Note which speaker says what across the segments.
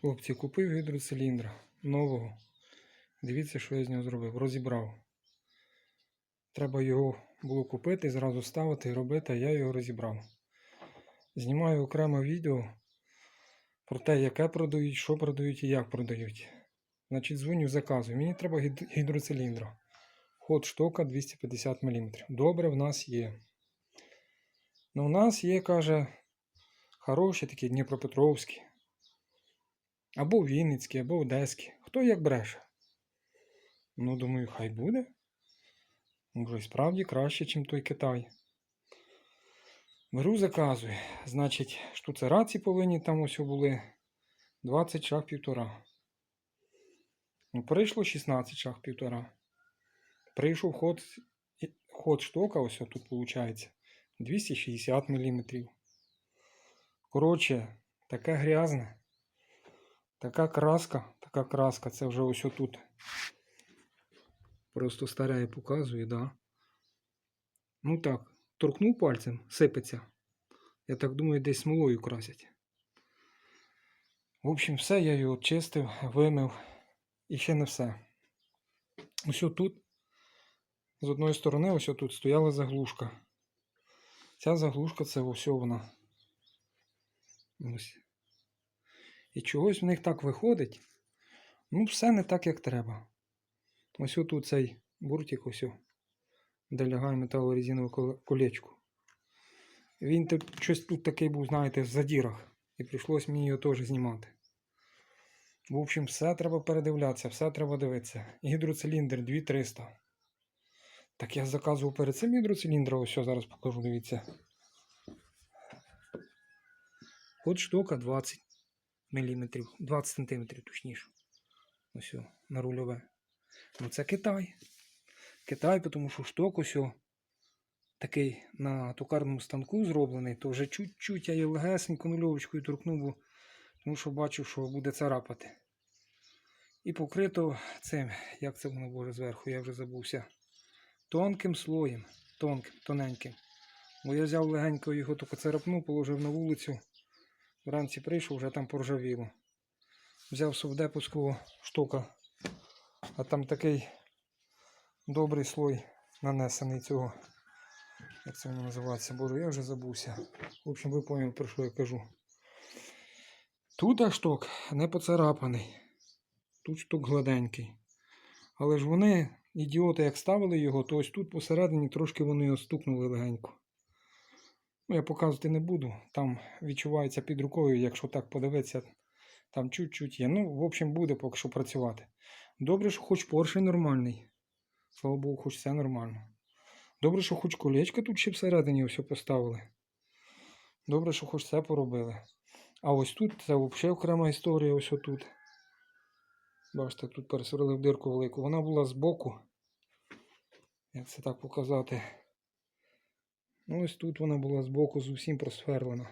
Speaker 1: Хлопці, купив гідроциліндра нового. Дивіться, що я з нього зробив. Розібрав. Треба його було купити, зразу ставити і робити, а я його розібрав. Знімаю окреме відео про те, яке продають, що продають і як продають. Значить, дзвоню, заказую. Мені треба гід- гідроциліндра. Ход штока 250 мм. Добре, в нас є. Ну, у нас є, каже, хороші такі Дніпропетровські. Або Вінницькі, або Одеські. Хто як бреше. Ну, думаю, хай буде. Може, справді краще, ніж той Китай. Беру, заказую. Значить, штуцераці повинні там ось були 20 шаг півтора. Ну, прийшло 16 шаг півтора. Прийшов ход, ход штока, ось тут виходить, 260 мм. Коротше, таке грязне. Така краска, така краска, це вже ось тут. Просто старе показує, да. Ну так, торкнув пальцем, сипеться. Я так думаю, десь смолою красять. В общем, все, я його чистив, вимив. І ще не все. Ось тут, з одної сторони, ось тут стояла заглушка. Ця заглушка це ось вона. Ось. І чогось в них так виходить. Ну, все не так, як треба. Ось тут цей буртик, ось, де лягає металорезинове коле- колечко. Він тут, щось тут такий був, знаєте, в задірах. І прийшлось мені його теж знімати. В общем, все треба передивлятися, все треба дивитися. Гідроциліндр 2300. Так я заказував перед цим гідроциліндра, ось зараз покажу, дивіться. От штука 20 мм, 20 см точніше. Ось на рульове. Ну це Китай. Китай, тому що шток ось такий на токарному станку зроблений, то вже чуть-чуть я її легесенько нульовочкою торкнув, тому що бачив, що буде царапати. І покрито цим, як це воно боже зверху, я вже забувся. Тонким слоєм, тонким, тоненьким. Бо я взяв легенько його тільки царапнув, положив на вулицю. Вранці прийшов, вже там поржавіло. Взяв совдеповського штука, а там такий добрий слой нанесений цього. Як це воно називається? Боже, я вже забувся. В общем, ви поняли, про що я кажу. Тут шток не поцарапаний. Тут шток гладенький. Але ж вони, ідіоти, як ставили його, то ось тут посередині трошки вони його стукнули легенько. Ну, я показувати не буду. Там відчувається під рукою, якщо так подивитися, там чуть-чуть є. Ну, в общем, буде поки що працювати. Добре, що хоч поршень нормальний. Слава Богу, хоч все нормально. Добре, що хоч колечко тут ще всередині все поставили. Добре, що хоч це поробили. А ось тут це взагалі окрема історія, ось отут. Бачите, тут пересверлили в дирку велику. Вона була збоку. Як це так показати? Ну, ось тут вона була збоку зовсім просверлена.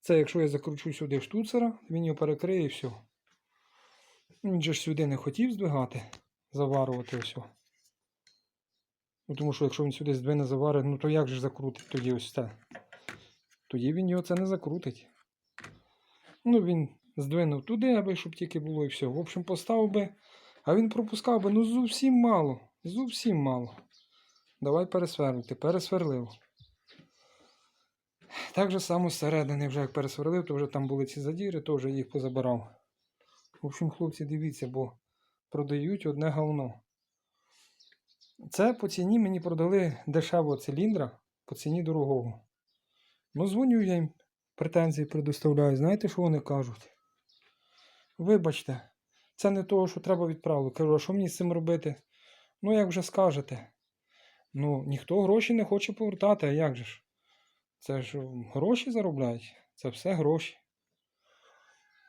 Speaker 1: Це якщо я закручу сюди штуцера, він його перекриє і все. Він же ж сюди не хотів здвигати, заварувати все. Ну, тому що якщо він сюди здвине заварить, ну то як же закрутить тоді ось це? Тоді він його це не закрутить. Ну, він здвинув туди, аби щоб тільки було і все. В общем, поставив би, а він пропускав би, ну зовсім мало. Зовсім мало. Давай пересверлити. Пересверлив. Так же само зсередини, вже як пересверлив, то вже там були ці задіри, то вже їх позабирав. В общем, хлопці, дивіться, бо продають одне говно. Це по ціні мені продали дешевого циліндра по ціні дорогого. Ну, дзвоню я їм, претензії предоставляю. Знаєте, що вони кажуть? Вибачте, це не того, що треба відправити. Кажу, а що мені з цим робити? Ну, як вже скажете. Ну, ніхто гроші не хоче повертати, а як же ж? Це ж гроші заробляють. Це все гроші.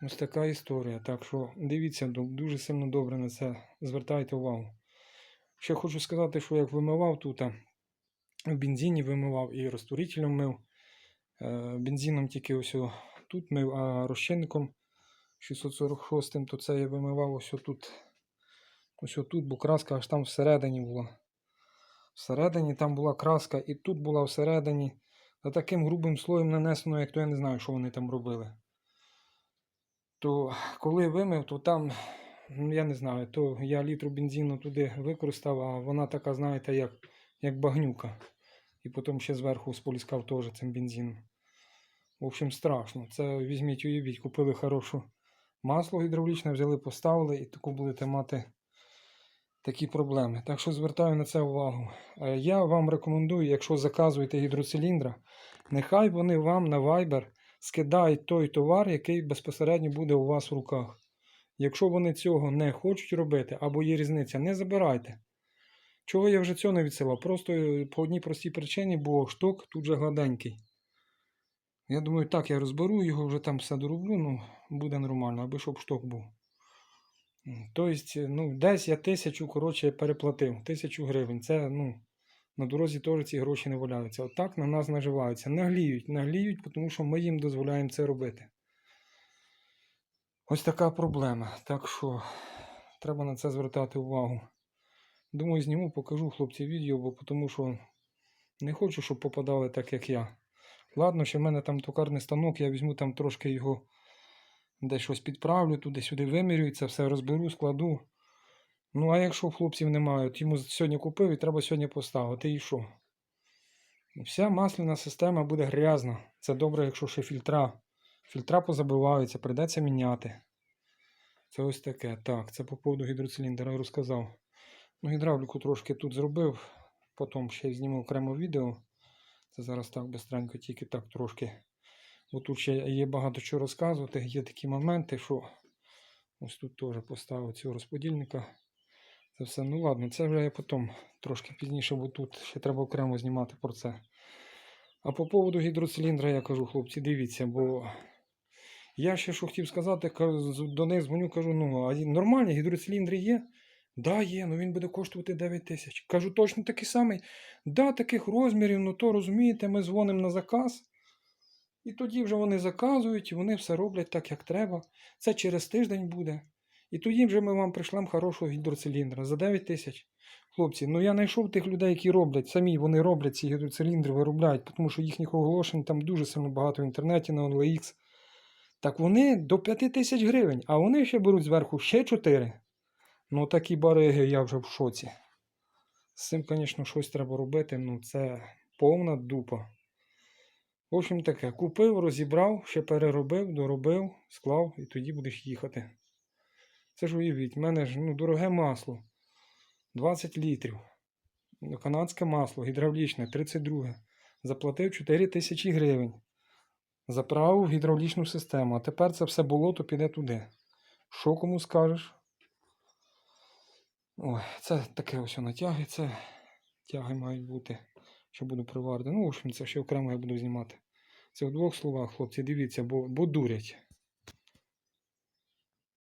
Speaker 1: Ось така історія. Так що дивіться, дуже сильно добре на це звертайте увагу. Ще хочу сказати, що як вимивав тут, в бензині вимивав і розтворителем мив. Е, Бензином тільки ось тут мив, а розчинником 646 то це я вимивав ось тут. Ось тут, бо краска аж там всередині була. Всередині там була краска, і тут була всередині. Та таким грубим слоєм нанесено, як то я не знаю, що вони там робили. то коли вимив, то там, ну я не знаю, то я літру бензину туди використав, а вона така, знаєте, як, як багнюка. І потім ще зверху споліскав теж цим бензином. В общем, страшно. Це візьміть, уявіть, купили хорошу масло гідравлічне, взяли, поставили і таку будете мати такі проблеми. Так що звертаю на це увагу. Е, Я вам рекомендую, якщо заказуєте гідроциліндра, нехай вони вам на Viber скидають той товар, який безпосередньо буде у вас в руках. Якщо вони цього не хочуть робити або є різниця, не забирайте. Чого я вже цього не відсилав? Просто е, по одній простій причині, бо шток тут же гладенький. Я думаю, так, я розберу його, вже там все дороблю, ну, буде нормально, аби щоб шток був. Тобто, ну, десь я тисячу, коротше, переплатив. Тисячу гривень. Це, ну, на дорозі теж ці гроші не валяються. Отак на нас наживаються. Нагліють, нагліють, тому що ми їм дозволяємо це робити. Ось така проблема. Так що треба на це звертати увагу. Думаю, зніму, покажу хлопці відео, бо тому що не хочу, щоб попадали так, як я. Ладно, що в мене там токарний станок, я візьму там трошки його десь щось підправлю, туди-сюди вимірюю, це все розберу, складу. Ну, а якщо хлопців немає, от йому сьогодні купив і треба сьогодні поставити, і що? Вся масляна система буде грязна. Це добре, якщо ще фільтра. Фільтра позабиваються, прийдеться міняти. Це ось таке. Так, це по поводу гідроциліндра розказав. Ну, гідравліку трошки тут зробив, потім ще зніму окремо відео. Це зараз так бистренько, тільки так трошки. Бо тут ще є багато чого розказувати. Є такі моменти, що ось тут теж поставив цього розподільника. Це все. Ну ладно, це вже я потім трошки пізніше, бо тут ще треба окремо знімати про це. А по поводу гідроциліндра я кажу, хлопці, дивіться, бо я ще що хотів сказати, до них дзвоню, кажу, ну, а нормальні гідроциліндри є? Да, є, ну він буде коштувати 9 тисяч. Кажу, точно такий самий. Да, таких розмірів, ну то розумієте, ми дзвонимо на заказ. І тоді вже вони заказують, і вони все роблять так, як треба. Це через тиждень буде. І тоді вже ми вам пришлемо хорошого гідроциліндра за 9 тисяч. Хлопці, ну я знайшов тих людей, які роблять, самі вони роблять ці гідроциліндри, виробляють, тому що їхніх оголошень там дуже сильно багато в інтернеті на OnlyX. Так вони до 5 тисяч гривень, а вони ще беруть зверху ще 4. Ну такі бариги я вже в шоці. З цим, звісно, щось треба робити, ну це повна дупа. В общем таке, купив, розібрав, ще переробив, доробив, склав і тоді будеш їхати. Це ж уявіть, в мене ж ну, дороге масло. 20 літрів. Ну, Канадське масло, гідравлічне, 32. Заплатив 4 тисячі гривень. Заправив гідравлічну систему. А тепер це все болото піде туди. Що кому скажеш? Ой, це таке ось натяги, це тяги мають бути, що буду приварити. Ну, в общем, це ще окремо я буду знімати. Це в двох словах, хлопці, дивіться, бо, бо дурять.